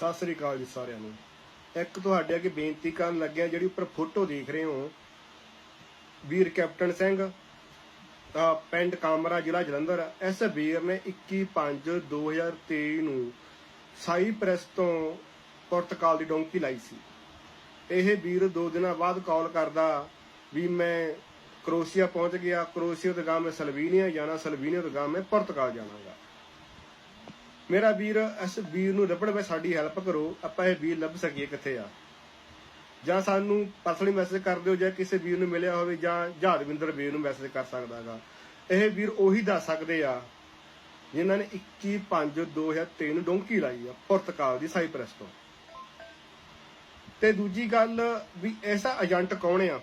ਸਤਿ ਸ੍ਰੀ ਅਕਾਲ ਜੀ ਸਾਰਿਆਂ ਨੂੰ। ਇੱਕ ਤੁਹਾਡੇ ਅੱਗੇ ਬੇਨਤੀ ਕਰਨ ਲੱਗਿਆ, ਜਿਹੜੀ ਉੱਪਰ ਫੋਟੋ ਦੇਖ ਰਹੇ ਹੋ, ਵੀਰ ਕੈਪਟਨ ਸਿੰਘ ਅਹ ਪਿੰਡ ਕਾਮਰਾ ਜ਼ਿਲ੍ਹਾ ਜਲੰਧਰ, ਇਸ ਵੀਰ ਨੇ 21/5/2023 ਨੂੰ ਸਾਈ ਪ੍ਰੈਸ ਤੋਂ ਪੁਰਤਗਾਲ ਦੀ ਡੋਂਕੀ ਲਾਈ ਸੀ। ਇਹ ਵੀਰ ਦੋ ਦਿਨਾਂ ਬਾਅਦ ਕਾਲ ਕਰਦਾ ਵੀ ਮੈਂ ਕਰੋਸ਼ੀਆ ਪਹੁੰਚ ਗਿਆ, ਕਰੋਸ਼ੀਆ ਤੋਂ ਗਾਂ ਮੈਂ ਸਲਵੀਨੀਆ ਜਾਣਾ, ਸਲਵੀਨੀਆ ਤੋਂ ਗਾਂ ਮੈਂ ਪੁਰਤਗਾਲ ਜਾਣਾਗਾ ਮੇਰਾ ਵੀਰ, ਇਸ ਵੀਰ ਨੂੰ ਲੱਭਣ ਵਿੱਚ ਸਾਡੀ ਹੈਲਪ ਕਰੋ, ਆਪਾਂ ਇਹ ਵੀਰ ਲੱਭ ਸਕੀਏ ਕਿੱਥੇ ਆ। ਜਾਂ ਸਾਨੂੰ ਪਰਸਨਲੀ ਮੈਸੇਜ ਕਰ ਦਿਓ, ਜਾਂ ਕਿਸੇ ਵੀਰ ਨੂੰ ਮਿਲਿਆ ਹੋਵੇ, ਜਾਂ ਜਹਾਦਵਿੰਦਰ ਵੀਰ ਨੂੰ ਮੈਸੇਜ ਕਰ ਸਕਦਾਗਾ ਇਹ ਵੀਰ ਉਹੀ ਦੱਸ ਸਕਦੇ ਆ, ਜਿਨ੍ਹਾਂ ਨੇ 21/5/2003 ਨੂੰ ਡੋਂਕੀ ਲਾਈ ਆ, ਪੁਰਤਗਾਲ ਦੀ ਸਾਈਪ੍ਰਸ ਤੋਂ। ਤੇ ਦੂਜੀ ਗੱਲ ਵੀ ਐਸਾ ਏਜੰਟ ਕੌਣ ਆ?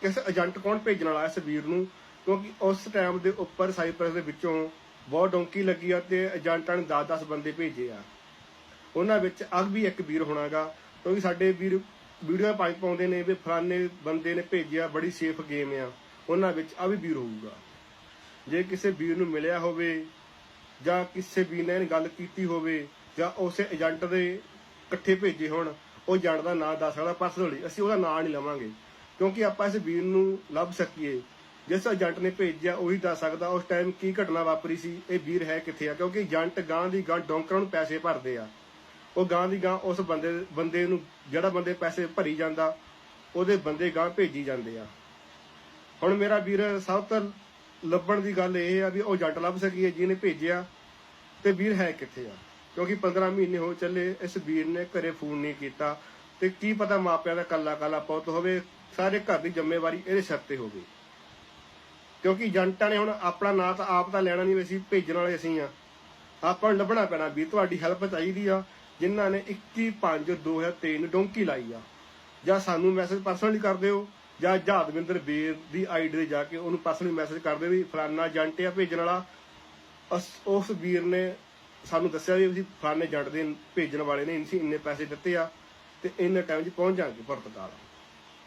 ਕਿਸ ਏਜੰਟ ਕੌਣ ਭੇਜਣ ਵਾਲਾ ਇਸ ਵੀਰ ਨੂੰ? ਕਿਉਂਕਿ ਉਸ ਟਾਈਮ ਦੇ ਉੱਪਰ ਸਾਈਪ੍ਰਸ ਦੇ ਵਿੱਚੋਂ ਬਹੁਤ ਡੋਂਕੀ ਲੱਗੀ ਆ ਤੇ ਏਜੰਟਾਂ ਨੇ 10-10 ਬੰਦੇ ਭੇਜੇ ਆ। ਉਹਨਾਂ ਵਿੱਚ ਅਗ ਵੀ ਇੱਕ ਵੀਰ ਹੋਣਾਗਾ, ਕਿਉਂਕਿ ਸਾਡੇ ਵੀਰ ਵੀਡੀਓ ਪਾਈ ਪਾਉਂਦੇ ਨੇ ਵੀ ਫਲਾਣੇ ਬੰਦੇ ਨੇ ਭੇਜਿਆ, ਬੜੀ ਸੇਫ ਗੇਮ ਆ। ਉਹਨਾਂ ਵਿੱਚ ਆ ਵੀ ਵੀਰ ਹੋਊਗਾ। ਜੇ ਕਿਸੇ ਵੀਰ ਨੂੰ ਮਿਲਿਆ ਹੋਵੇ ਜਾਂ ਕਿਸੇ ਵੀਰ ਨੇ ਗੱਲ ਕੀਤੀ ਹੋਵੇ ਜਾਂ ਉਸੇ ਏਜੰਟ ਦੇ ਇਕੱਠੇ ਭੇਜੇ ਹੋਣ, ਉਹ ਏਜੰਟ ਦਾ ਨਾਂ ਦੱਸ ਸਕਦਾ ਪਰਸਨਲੀ ਅਸੀਂ ਉਹਦਾ ਨਾਂ ਨਹੀਂ ਲਵਾਂਗੇ। ਕਿਉਂਕਿ ਆਪਾਂ ਇਸ ਵੀਰ ਨੂੰ ਲੱਭ ਸਕੀਏ। ਜਿਸ ਏਜੰਟ ਨੇ ਭੇਜਿਆ, ਉਹੀ ਦੱਸ ਸਕਦਾ ਉਸ ਟਾਈਮ ਕੀ ਘਟਨਾ ਵਾਪਰੀ ਸੀ, ਇਹ ਵੀਰ ਹੈ ਕਿੱਥੇ ਆ? ਕਿਉਂਕਿ ਏਜੰਟ ਗਾਂ ਦੀ ਗਾਂ ਡੌਂਕਰਾਂ ਨੂੰ ਪੈਸੇ ਭਰਦੇ ਆ। ਉਹ ਗਾਂ ਦੀ ਗਾਂ ਉਸ ਬੰਦੇ ਬੰਦੇ ਨੂੰ, ਜਿਹੜਾ ਬੰਦੇ ਪੈਸੇ ਭਰੀ ਜਾਂਦਾ, ਉਹਦੇ ਬੰਦੇ ਗਾਂ ਭੇਜੀ ਜਾਂਦੇ ਆ। ਹੁਣ ਮੇਰਾ ਵੀਰ ਸਭ ਤੋਂ ਲੱਭਣ ਦੀ ਗੱਲ ਇਹ ਆ ਵੀ ਉਹ ਜੱਟ ਲੱਭ ਸਕੀਏ, ਜਿਹਨੇ ਭੇਜਿਆ ਤੇ ਵੀਰ ਹੈ ਕਿੱਥੇ ਆ? ਕਿਉਂਕਿ 15 ਮਹੀਨੇ ਹੋ ਚੱਲੇ, ਇਸ ਵੀਰ ਨੇ ਘਰੇ ਫੋਨ ਨਹੀਂ ਕੀਤਾ ਤੇ ਕੀ ਪਤਾ ਮਾਪਿਆਂ ਦਾ ਕੱਲਾ ਕੱਲਾ ਪੁੱਤ ਹੋਵੇ, ਸਾਰੇ ਘਰ ਦੀ ਜ਼ਿੰਮੇਵਾਰੀ ਇਹਦੇ ਸਿਰ ਤੇ ਹੋਵੇ ਕਿਉਂਕਿ ਏਜੰਟਾਂ ਨੇ ਹੁਣ ਆਪਣਾ ਨਾਂ ਤਾਂ ਆਪ ਤਾਂ ਲੈਣਾ ਨਹੀਂ ਅਸੀਂ ਭੇਜਣ ਵਾਲੇ ਅਸੀਂ ਆ। ਆਪਾਂ ਨੂੰ ਲੱਭਣਾ ਪੈਣਾ ਵੀ ਤੁਹਾਡੀ ਹੈਲਪ ਚਾਹੀਦੀ ਆ, ਜਿਨ੍ਹਾਂ ਨੇ 21/5/2023 ਨੂੰ ਡੋਂਕੀ ਲਾਈ ਆ। ਜਾਂ ਸਾਨੂੰ ਮੈਸੇਜ ਪਰਸਨਲੀ ਕਰ ਦਿਓ, ਜਾਂ ਜਹਾਦਵਿੰਦਰ ਵੀਰ ਦੀ ਆਈਡੀ ਤੇ ਜਾ ਕੇ ਉਹਨੂੰ ਪਰਸਨਲੀ ਮੈਸੇਜ ਕਰ ਦਿਓ ਵੀ ਫਲਾਨਾ ਏਜੰਟ ਆ ਭੇਜਣ ਵਾਲਾ। ਉਸ ਵੀਰ ਨੇ ਸਾਨੂੰ ਦੱਸਿਆ ਵੀ ਅਸੀਂ ਫਲਾਣੇ ਏਜੰਟ ਦੇ ਭੇਜਣ ਵਾਲੇ ਨੇ, ਅਸੀਂ ਇੰਨੇ ਪੈਸੇ ਦਿੱਤੇ ਆ ਤੇ ਇੰਨੇ ਟਾਈਮ 'ਚ ਪਹੁੰਚ ਜਾਣਗੇ ਪੁਰਤਗਾਲ।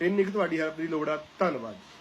ਇੰਨੀ ਕੁ ਤੁਹਾਡੀ ਹੈਲਪ ਦੀ ਲੋੜ ਆ। ਧੰਨਵਾਦ ਜੀ।